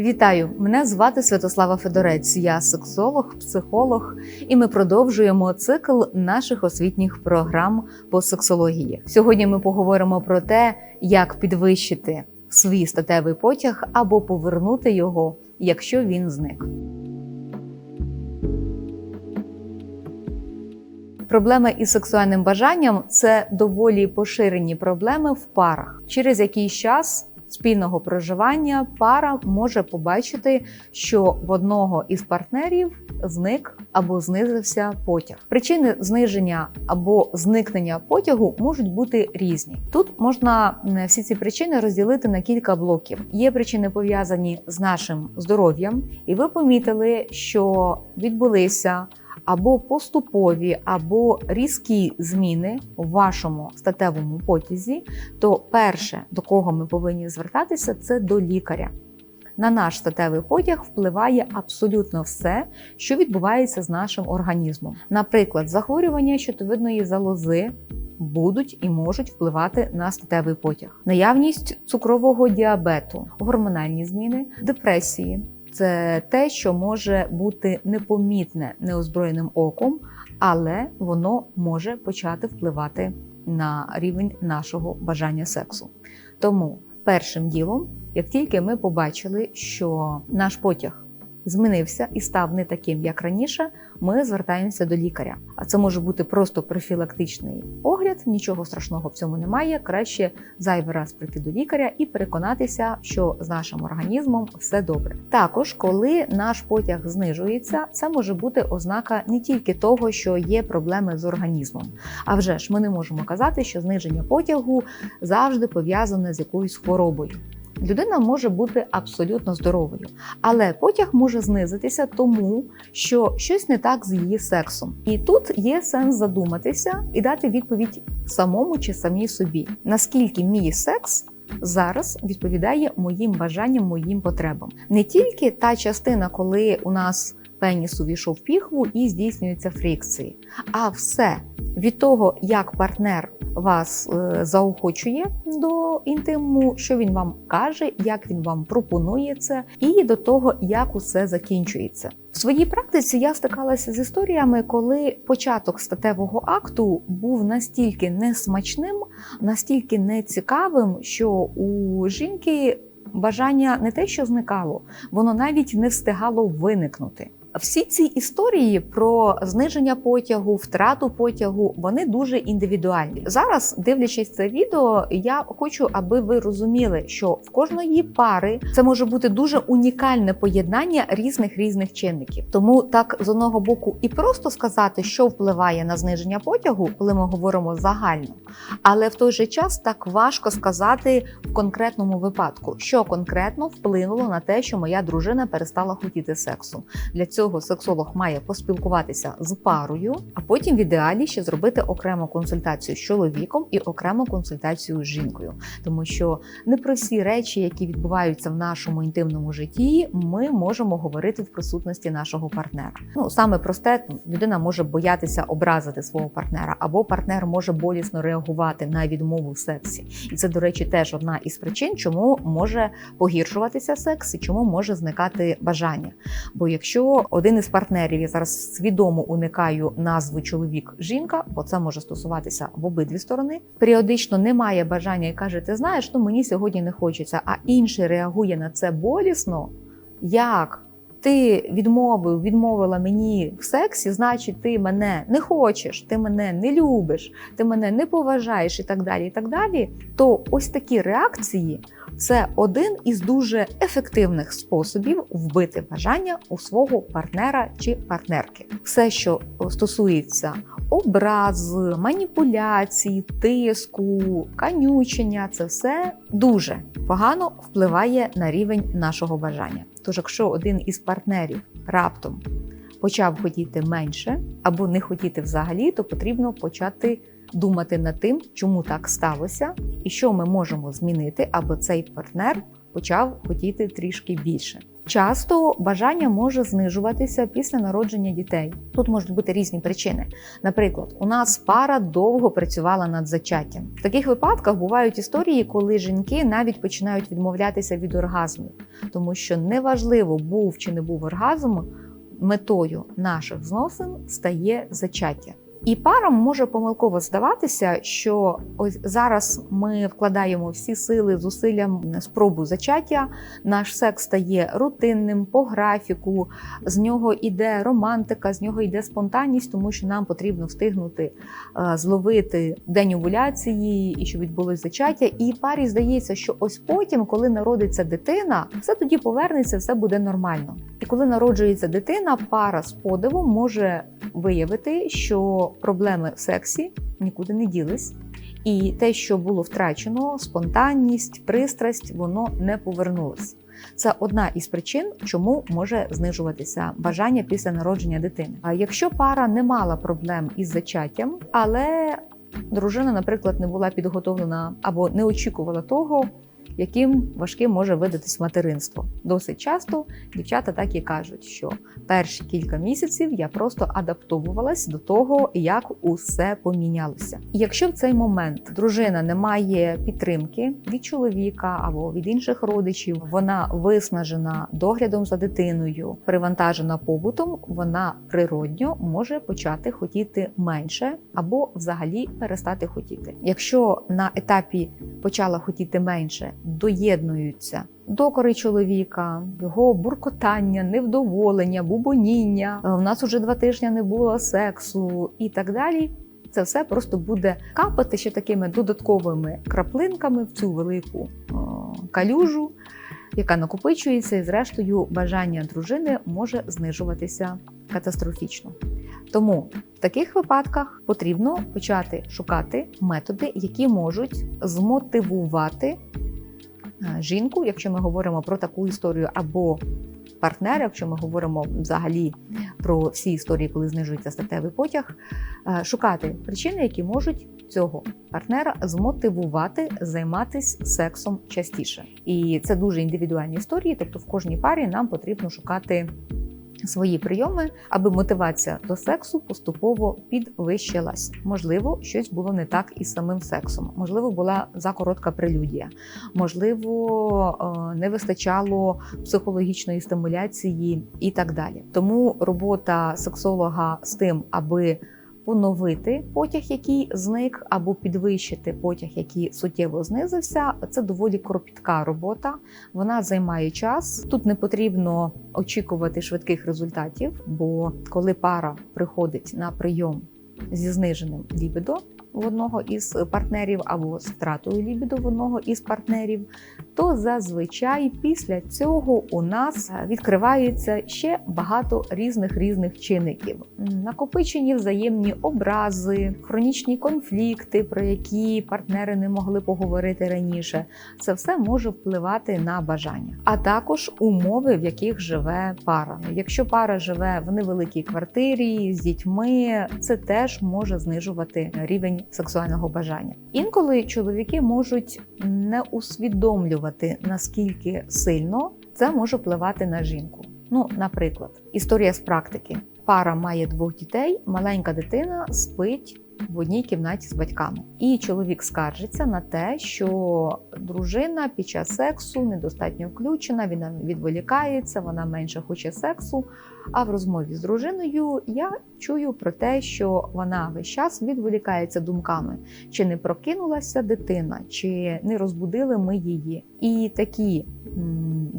Вітаю! Мене звати Святослава Федорець. Я сексолог, психолог, і ми продовжуємо цикл наших освітніх програм по сексології. Сьогодні ми поговоримо про те, як підвищити свій статевий потяг або повернути його, якщо він зник. Проблеми із сексуальним бажанням це доволі поширені проблеми в парах. Через якийсь час спільного проживання пара може побачити, що в одного із партнерів зник або знизився потяг. Причини зниження або зникнення потягу можуть бути різні. Тут можна всі ці причини розділити на кілька блоків. Є причини пов'язані з нашим здоров'ям, і ви помітили, що відбулися або поступові, або різкі зміни у вашому статевому потязі, то перше, до кого ми повинні звертатися, це до лікаря. На наш статевий потяг впливає абсолютно все, що відбувається з нашим організмом. Наприклад, захворювання щитовидної залози будуть і можуть впливати на статевий потяг, наявність цукрового діабету, гормональні зміни, депресії. Це те, що може бути непомітне неозброєним оком, але воно може почати впливати на рівень нашого бажання сексу. Тому першим ділом, як тільки ми побачили, що наш потяг змінився і став не таким, як раніше, ми звертаємося до лікаря. А це може бути просто профілактичний огляд, нічого страшного в цьому немає. Краще зайвий раз прийти до лікаря і переконатися, що з нашим організмом все добре. Також, коли наш потяг знижується, це може бути ознака не тільки того, що є проблеми з організмом. А вже ж ми не можемо казати, що зниження потягу завжди пов'язане з якоюсь хворобою. Людина може бути абсолютно здоровою, але потяг може знизитися тому, що щось не так з її сексом. І тут є сенс задуматися і дати відповідь самому чи самій собі, наскільки мій секс. Зараз відповідає моїм бажанням, моїм потребам. Не тільки та частина, коли у нас пеніс увійшов в піхву і здійснюються фрикції, а все від того, як партнер вас е, заохочує до інтиму, що він вам каже, як він вам пропонує це, і до того, як усе закінчується. В своїй практиці я стикалася з історіями, коли початок статевого акту був настільки несмачним, настільки нецікавим, що у жінки бажання не те, що зникало, воно навіть не встигало виникнути. Всі ці історії про зниження потягу, втрату потягу, вони дуже індивідуальні. Зараз, дивлячись це відео, я хочу, аби ви розуміли, що в кожної пари це може бути дуже унікальне поєднання різних різних чинників. Тому так з одного боку і просто сказати, що впливає на зниження потягу, коли ми говоримо загально, але в той же час так важко сказати в конкретному випадку, що конкретно вплинуло на те, що моя дружина перестала хотіти сексу. Для цього сексолог має поспілкуватися з парою, а потім в ідеалі ще зробити окрему консультацію з чоловіком і окрему консультацію з жінкою, тому що не про всі речі, які відбуваються в нашому інтимному житті, ми можемо говорити в присутності нашого партнера. Ну саме просте людина може боятися образити свого партнера, або партнер може болісно реагувати на відмову в сексі, і це, до речі, теж одна із причин, чому може погіршуватися секс і чому може зникати бажання. Бо якщо один із партнерів я зараз свідомо уникаю назви чоловік-жінка, бо це може стосуватися в обидві сторони. Періодично немає бажання і каже: Ти знаєш, ну мені сьогодні не хочеться, а інший реагує на це болісно. Як? Ти відмовив, відмовила мені в сексі, значить, ти мене не хочеш, ти мене не любиш, ти мене не поважаєш і так далі. І так далі. То ось такі реакції це один із дуже ефективних способів вбити бажання у свого партнера чи партнерки. Все, що стосується образ, маніпуляцій, тиску, канючення, це все дуже погано впливає на рівень нашого бажання. Тож, якщо один із партнерів раптом почав хотіти менше або не хотіти взагалі, то потрібно почати думати над тим, чому так сталося, і що ми можемо змінити, аби цей партнер почав хотіти трішки більше. Часто бажання може знижуватися після народження дітей. Тут можуть бути різні причини. Наприклад, у нас пара довго працювала над зачаттям. В таких випадках бувають історії, коли жінки навіть починають відмовлятися від оргазмів, тому що неважливо, був чи не був оргазм, метою наших зносин стає зачаття. І парам може помилково здаватися, що ось зараз ми вкладаємо всі сили, зусилля спробу зачаття. Наш секс стає рутинним по графіку, з нього йде романтика, з нього йде спонтанність, тому що нам потрібно встигнути е, зловити день овуляції і щоб відбулось зачаття. І парі здається, що ось потім, коли народиться дитина, все тоді повернеться, все буде нормально. Коли народжується дитина, пара з подивом може виявити, що проблеми в сексі нікуди не ділись. І те, що було втрачено, спонтанність, пристрасть, воно не повернулось. Це одна із причин, чому може знижуватися бажання після народження дитини. А якщо пара не мала проблем із зачаттям, але дружина, наприклад, не була підготовлена або не очікувала того, яким важким може видатись материнство. Досить часто дівчата так і кажуть, що перші кілька місяців я просто адаптовувалась до того, як усе помінялося. І якщо в цей момент дружина не має підтримки від чоловіка або від інших родичів, вона виснажена доглядом за дитиною, привантажена побутом, вона природньо може почати хотіти менше або взагалі перестати хотіти. Якщо на етапі почала хотіти менше, доєднуються докори чоловіка, його буркотання, невдоволення, бубоніння. У нас уже два тижні не було сексу і так далі. Це все просто буде капати ще такими додатковими краплинками в цю велику о, калюжу, яка накопичується, і зрештою бажання дружини може знижуватися катастрофічно. Тому в таких випадках потрібно почати шукати методи, які можуть змотивувати жінку, якщо ми говоримо про таку історію, або партнера, якщо ми говоримо взагалі про всі історії, коли знижується статевий потяг, шукати причини, які можуть цього партнера змотивувати займатися сексом частіше. І це дуже індивідуальні історії, тобто в кожній парі нам потрібно шукати свої прийоми, аби мотивація до сексу поступово підвищилась. Можливо, щось було не так із самим сексом. Можливо, була закоротка прелюдія, можливо, е, не вистачало психологічної стимуляції і так далі. Тому робота сексолога з тим, аби поновити потяг, який зник, або підвищити потяг, який суттєво знизився. Це доволі кропітка робота. Вона займає час. Тут не потрібно очікувати швидких результатів, бо коли пара приходить на прийом зі зниженим лібідо, в одного із партнерів або з втратою лібіду в одного із партнерів, то зазвичай після цього у нас відкривається ще багато різних різних чинників: накопичені взаємні образи, хронічні конфлікти, про які партнери не могли поговорити раніше. Це все може впливати на бажання, а також умови, в яких живе пара. Якщо пара живе в невеликій квартирі з дітьми, це теж може знижувати рівень сексуального бажання. Інколи чоловіки можуть не усвідомлювати наскільки сильно це може впливати на жінку. Ну, наприклад, історія з практики: пара має двох дітей, маленька дитина спить в одній кімнаті з батьками. І чоловік скаржиться на те, що дружина під час сексу недостатньо включена, вона відволікається, вона менше хоче сексу. А в розмові з дружиною я чую про те, що вона весь час відволікається думками, чи не прокинулася дитина, чи не розбудили ми її. І такі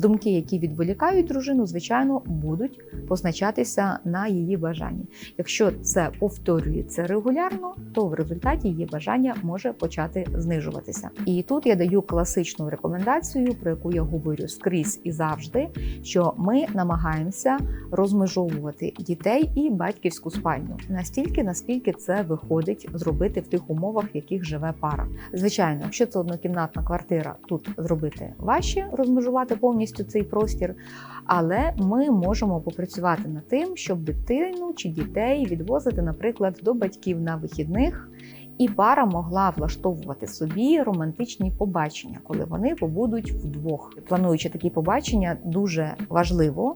думки, які відволікають дружину, звичайно, будуть позначатися на її бажанні. Якщо це повторюється регулярно, то в результаті її бажання може почати знижуватися. І тут я даю класичну рекомендацію, про яку я говорю скрізь і завжди, що ми намагаємося розмежовувати дітей і батьківську спальню настільки, наскільки це виходить зробити в тих умовах, в яких живе пара. Звичайно, якщо це однокімнатна квартира, тут зробити важче розмежувати повністю цей простір, але ми можемо попрацювати над тим, щоб дитину чи дітей відвозити, наприклад, до батьків на вихідних і пара могла влаштовувати собі романтичні побачення, коли вони побудуть вдвох. Плануючи такі побачення, дуже важливо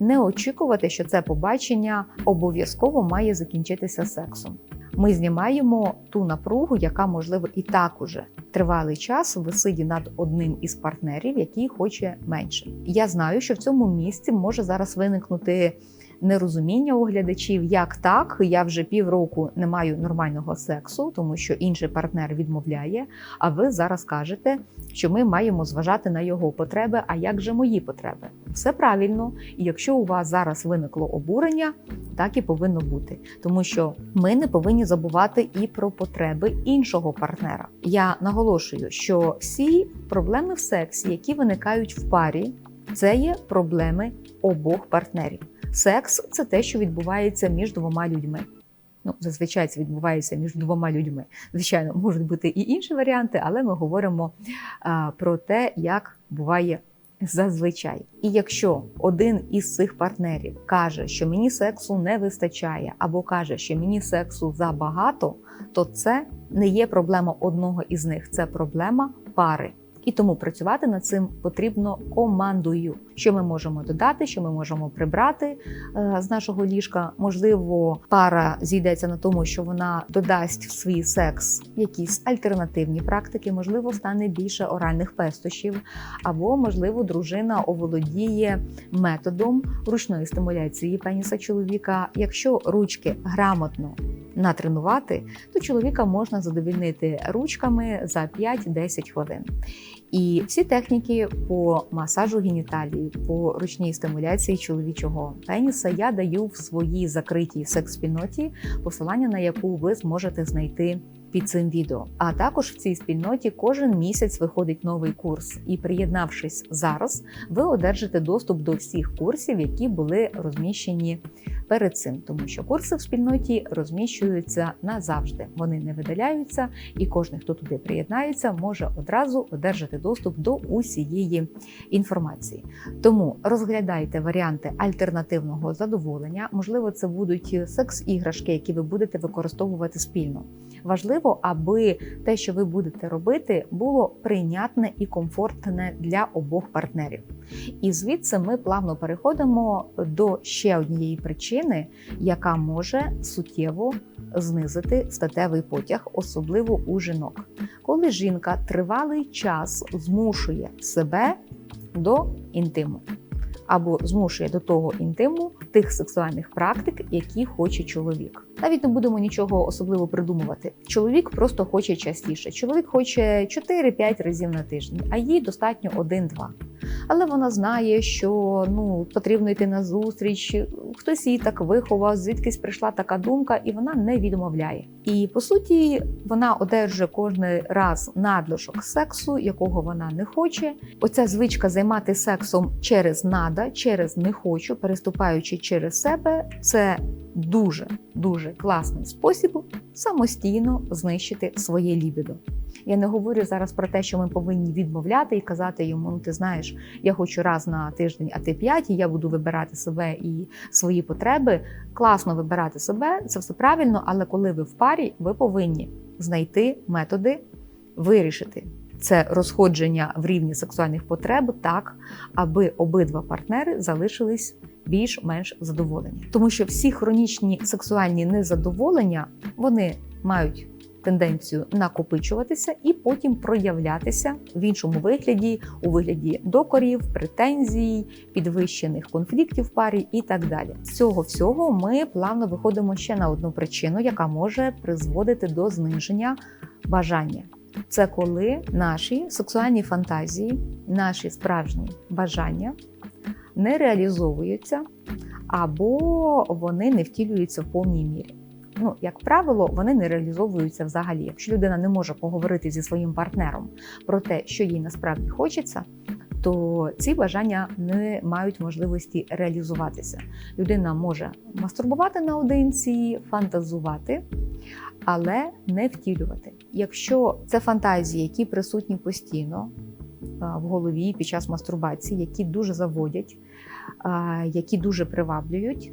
не очікувати, що це побачення обов'язково має закінчитися сексом. Ми знімаємо ту напругу, яка можливо і так уже тривалий час висиді над одним із партнерів, який хоче менше. Я знаю, що в цьому місці може зараз виникнути нерозуміння у глядачів, як так, я вже півроку не маю нормального сексу, тому що інший партнер відмовляє. А ви зараз кажете, що ми маємо зважати на його потреби. А як же мої потреби? Все правильно, і якщо у вас зараз виникло обурення, так і повинно бути, тому що ми не повинні забувати і про потреби іншого партнера. Я наголошую, що всі проблеми в сексі, які виникають в парі, це є проблеми обох партнерів. Секс це те, що відбувається між двома людьми. Ну, зазвичай це відбувається між двома людьми. Звичайно, можуть бути і інші варіанти, але ми говоримо а, про те, як буває зазвичай. І якщо один із цих партнерів каже, що мені сексу не вистачає, або каже, що мені сексу забагато, то це не є проблема одного із них, це проблема пари. І тому працювати над цим потрібно командою. Що ми можемо додати, що ми можемо прибрати е, з нашого ліжка. Можливо, пара зійдеться на тому, що вона додасть в свій секс якісь альтернативні практики, можливо, стане більше оральних пестощів, або можливо, дружина оволодіє методом ручної стимуляції пеніса чоловіка. Якщо ручки грамотно натренувати, то чоловіка можна задовільнити ручками за 5-10 хвилин. І всі техніки по масажу геніталії, по ручній стимуляції чоловічого пеніса я даю в своїй закритій секс-спільноті, посилання на яку ви зможете знайти під цим відео. А також в цій спільноті кожен місяць виходить новий курс, і приєднавшись зараз, ви одержите доступ до всіх курсів, які були розміщені перед цим, тому що курси в спільноті розміщуються назавжди. Вони не видаляються, і кожен, хто туди приєднається, може одразу одержати доступ до усієї інформації. Тому розглядайте варіанти альтернативного задоволення. Можливо, це будуть секс-іграшки, які ви будете використовувати спільно. Важливо, аби те, що ви будете робити, було прийнятне і комфортне для обох партнерів. І звідси ми плавно переходимо до ще однієї причини, яка може суттєво знизити статевий потяг, особливо у жінок, коли жінка тривалий час змушує себе до інтиму. Або змушує до того інтиму тих сексуальних практик, які хоче чоловік. Навіть не будемо нічого особливо придумувати. Чоловік просто хоче частіше. Чоловік хоче 4-5 разів на тиждень, а їй достатньо 1-2 але вона знає, що ну потрібно йти на зустріч. Хтось її так виховав, звідкись прийшла така думка, і вона не відмовляє. І по суті, вона одержує кожен раз надлишок сексу, якого вона не хоче. Оця звичка займати сексом через нада, через не хочу, переступаючи через себе, це дуже дуже класний спосіб самостійно знищити своє лібідо. Я не говорю зараз про те, що ми повинні відмовляти і казати йому: ну ти знаєш, я хочу раз на тиждень, а ти п'ять, і я буду вибирати себе і свої потреби. Класно вибирати себе, це все правильно, але коли ви в парі, ви повинні знайти методи вирішити. Це розходження в рівні сексуальних потреб так, аби обидва партнери залишились більш-менш задоволені, тому що всі хронічні сексуальні незадоволення вони мають тенденцію накопичуватися і потім проявлятися в іншому вигляді, у вигляді докорів, претензій, підвищених конфліктів в парі і так далі. З цього всього ми плавно виходимо ще на одну причину, яка може призводити до зниження бажання. Це коли наші сексуальні фантазії, наші справжні бажання не реалізовуються або вони не втілюються в повній мірі ну як правило, вони не реалізовуються взагалі. Якщо людина не може поговорити зі своїм партнером про те, що їй насправді хочеться. То ці бажання не мають можливості реалізуватися. Людина може мастурбувати наодинці, фантазувати, але не втілювати. Якщо це фантазії, які присутні постійно в голові під час мастурбації, які дуже заводять, які дуже приваблюють,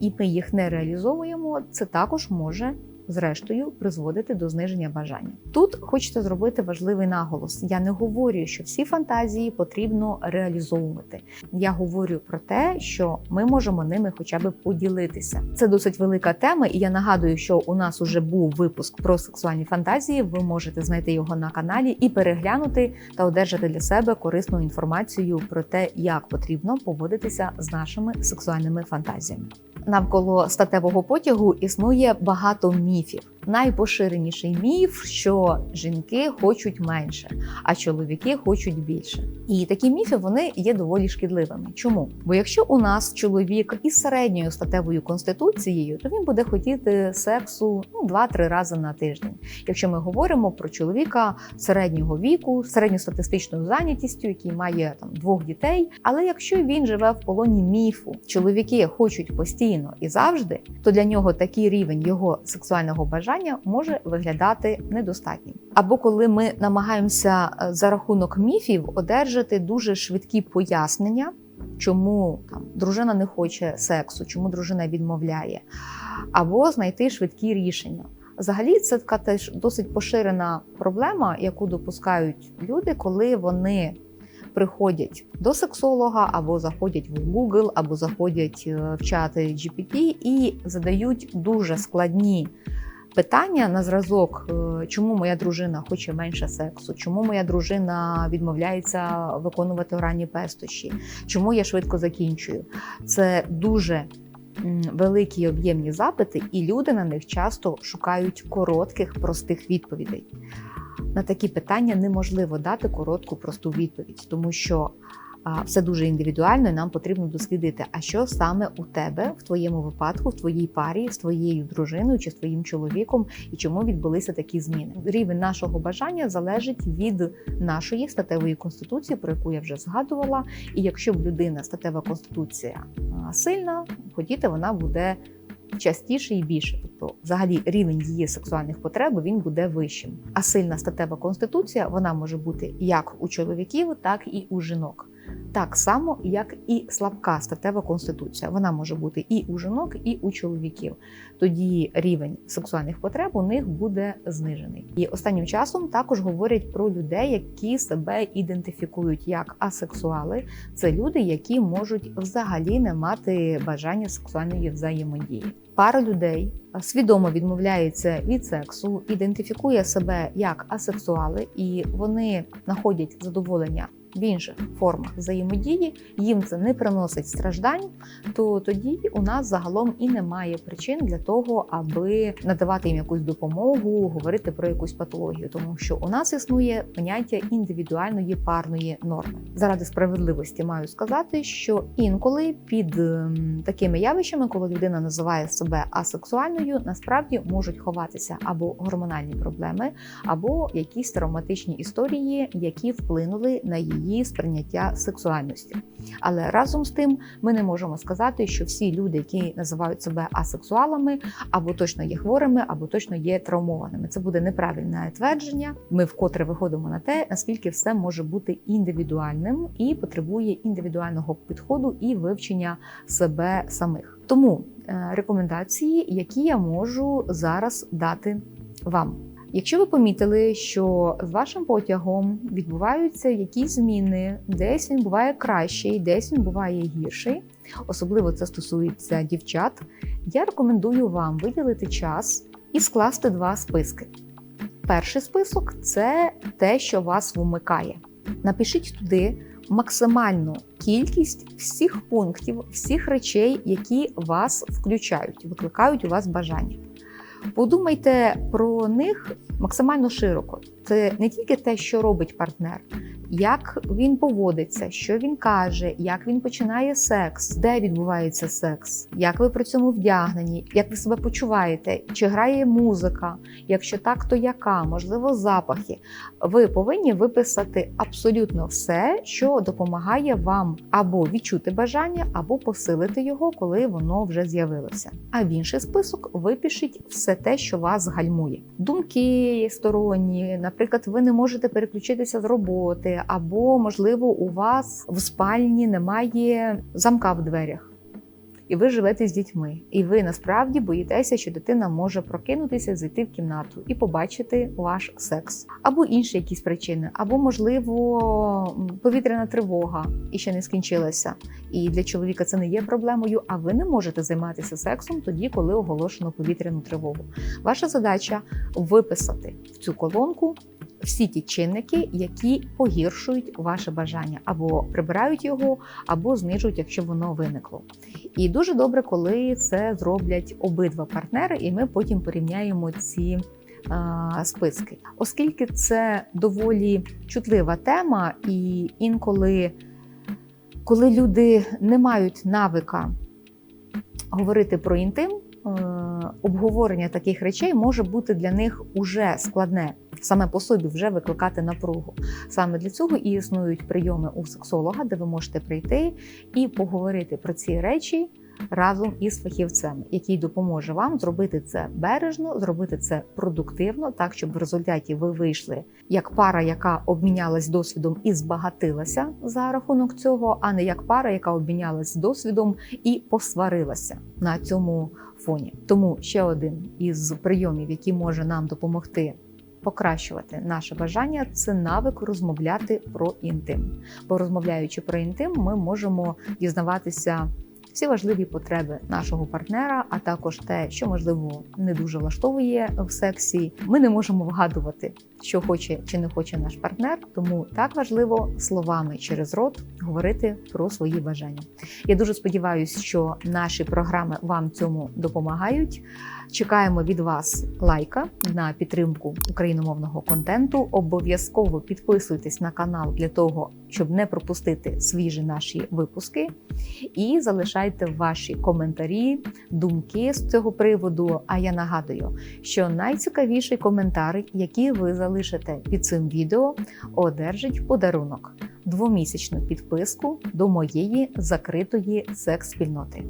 і ми їх не реалізовуємо, це також може зрештою призводити до зниження бажання. Тут хочеться зробити важливий наголос. Я не говорю, що всі фантазії потрібно реалізовувати. Я говорю про те, що ми можемо ними хоча б поділитися. Це досить велика тема, і я нагадую, що у нас уже був випуск про сексуальні фантазії. Ви можете знайти його на каналі і переглянути та одержати для себе корисну інформацію про те, як потрібно поводитися з нашими сексуальними фантазіями. Навколо статевого потягу існує багато міфів. Найпоширеніший міф, що жінки хочуть менше, а чоловіки хочуть більше. І такі міфи вони є доволі шкідливими. Чому? Бо якщо у нас чоловік із середньою статевою конституцією, то він буде хотіти сексу ну 2-3 рази на тиждень. Якщо ми говоримо про чоловіка середнього віку, середньостатистичною зайнятістю, який має там двох дітей, але якщо він живе в полоні міфу, чоловіки хочуть постійно і завжди, то для нього такий рівень його сексуального бажання може виглядати недостатнім. Або коли ми намагаємося е, за рахунок міфів одержати дуже швидкі пояснення. Чому там дружина не хоче сексу, чому дружина відмовляє, або знайти швидкі рішення. Взагалі, це така теж досить поширена проблема, яку допускають люди, коли вони приходять до сексолога, або заходять в Google, або заходять е, в чати GPT і задають дуже складні питання на зразок, е, чому моя дружина хоче менше сексу, чому моя дружина відмовляється виконувати оранні пестощі, чому я швидко закінчую. Це дуже великі об'ємні запити, і люди на них часто шукають коротких, простих відповідей. На такі питання неможливо дати коротку, просту відповідь, тому що все дуже індивідуально, і нам потрібно дослідити, а що саме у тебе в твоєму випадку, в твоїй парі з твоєю дружиною чи з твоїм чоловіком, і чому відбулися такі зміни. Рівень нашого бажання залежить від нашої статевої конституції, про яку я вже згадувала. І якщо в людина статева конституція сильна, хотіти вона буде. Частіше і більше, тобто, взагалі, рівень її сексуальних потреб він буде вищим. А сильна статева конституція вона може бути як у чоловіків, так і у жінок так само, як і слабка статева конституція. Вона може бути і у жінок, і у чоловіків. Тоді рівень сексуальних потреб у них буде знижений. І останнім часом також говорять про людей, які себе ідентифікують як асексуали. Це люди, які можуть взагалі не мати бажання сексуальної взаємодії. Пара людей свідомо відмовляється від сексу, ідентифікує себе як асексуали, і вони знаходять задоволення в інших формах взаємодії, їм це не приносить страждань, то тоді у нас загалом і немає причин для того, аби надавати їм якусь допомогу, говорити про якусь патологію, тому що у нас існує поняття індивідуальної парної норми. Заради справедливості маю сказати, що інколи під ем, такими явищами, коли людина називає себе асексуальною, насправді можуть ховатися або гормональні проблеми, або якісь травматичні історії, які вплинули на її її сприйняття сексуальності. Але разом з тим ми не можемо сказати, що всі люди, які називають себе асексуалами, або точно є хворими, або точно є травмованими. Це буде неправильне твердження. Ми вкотре виходимо на те, наскільки все може бути індивідуальним і потребує індивідуального підходу і вивчення себе самих. Тому е, рекомендації, які я можу зараз дати вам. Якщо ви помітили, що з вашим потягом відбуваються якісь зміни, десь він буває кращий, десь він буває гірший, особливо це стосується дівчат, я рекомендую вам виділити час і скласти два списки. Перший список це те, що вас вмикає. Напишіть туди максимальну кількість всіх пунктів, всіх речей, які вас включають, викликають у вас бажання. Подумайте про них максимально широко. Не тільки те, що робить партнер, як він поводиться, що він каже, як він починає секс, де відбувається секс, як ви при цьому вдягнені, як ви себе почуваєте, чи грає музика, якщо так, то яка, можливо, запахи. Ви повинні виписати абсолютно все, що допомагає вам або відчути бажання, або посилити його, коли воно вже з'явилося. А в інший список випишіть все те, що вас гальмує. Думки сторонні, наприклад, ви не можете переключитися з роботи або, можливо, у вас в спальні немає замка в дверях. І ви живете з дітьми, і ви насправді боїтеся, що дитина може прокинутися, зайти в кімнату і побачити ваш секс, або інші якісь причини, або можливо повітряна тривога і ще не скінчилася. І для чоловіка це не є проблемою. А ви не можете займатися сексом тоді, коли оголошено повітряну тривогу. Ваша задача виписати в цю колонку всі ті чинники, які погіршують ваше бажання, або прибирають його, або знижують, якщо воно виникло. І дуже добре, коли це зроблять обидва партнери, і ми потім порівняємо ці. Списки, оскільки це доволі чутлива тема, і інколи, коли люди не мають навика говорити про інтим, обговорення таких речей може бути для них уже складне саме по собі вже викликати напругу. Саме для цього і існують прийоми у сексолога, де ви можете прийти і поговорити про ці речі разом із фахівцем, який допоможе вам зробити це бережно, зробити це продуктивно, так щоб в результаті ви вийшли як пара, яка обмінялась досвідом і збагатилася за рахунок цього, а не як пара, яка обмінялась досвідом і посварилася на цьому фоні. Тому ще один із прийомів, який може нам допомогти покращувати наше бажання це навик розмовляти про інтим. Бо розмовляючи про інтим, ми можемо дізнаватися всі важливі потреби нашого партнера, а також те, що можливо не дуже влаштовує в сексі. Ми не можемо вгадувати, що хоче чи не хоче наш партнер. Тому так важливо словами через рот говорити про свої бажання. Я дуже сподіваюся, що наші програми вам цьому допомагають. Чекаємо від вас лайка на підтримку україномовного контенту. Обов'язково підписуйтесь на канал для того, щоб не пропустити свіжі наші випуски. І залишайте ваші коментарі, думки з цього приводу. А я нагадую, що найцікавіший коментар, який ви залишите під цим відео, одержить подарунок двомісячну підписку до моєї закритої секс-спільноти.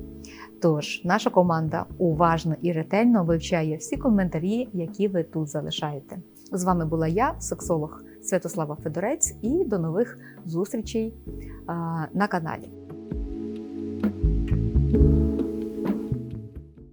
Тож наша команда уважно і ретельно вивчає всі коментарі, які ви тут залишаєте. З вами була я, сексолог Святослава Федорець, і до нових зустрічей на каналі.